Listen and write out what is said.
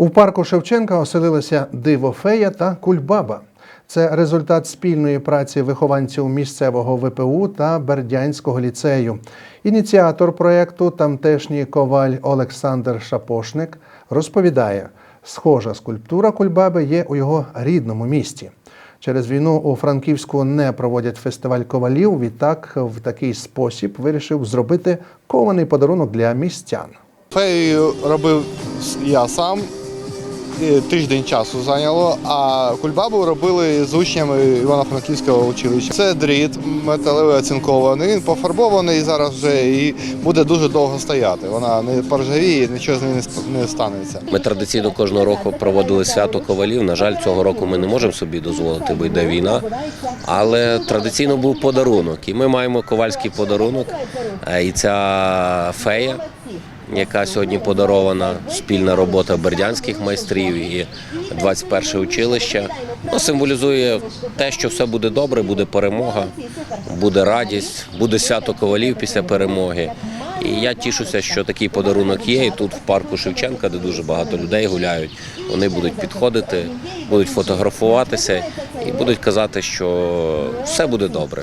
У парку Шевченка оселилися дивофея та кульбаба. Це результат спільної праці вихованців місцевого ВПУ та Бердянського ліцею. Ініціатор проєкту, тамтешній коваль Олександр Шапошник, розповідає, схожа скульптура кульбаби є у його рідному місті. Через війну у Франківську не проводять фестиваль ковалів. Відтак, в такий спосіб вирішив зробити кований подарунок для містян. Фею робив я сам. І Тиждень часу зайняло, а кульбабу робили з учнями Івано-Франківського училища. Це дріт металевий оцинкований. Він пофарбований зараз вже і буде дуже довго стояти. Вона не поржавіє, нічого з нею не станеться. Ми традиційно кожного року проводили свято ковалів. На жаль, цього року ми не можемо собі дозволити, бо йде війна. Але традиційно був подарунок. І ми маємо ковальський подарунок. Е, І ця фея, яка сьогодні подарована, спільна робота бердянських майстрів і 21 училище, ну, символізує те, що все буде добре, буде перемога, буде радість, буде свято ковалів після перемоги. І я тішуся, що такий подарунок є. І тут в парку Шевченка, де дуже багато людей гуляють, вони будуть підходити, будуть фотографуватися і будуть казати, що все буде добре.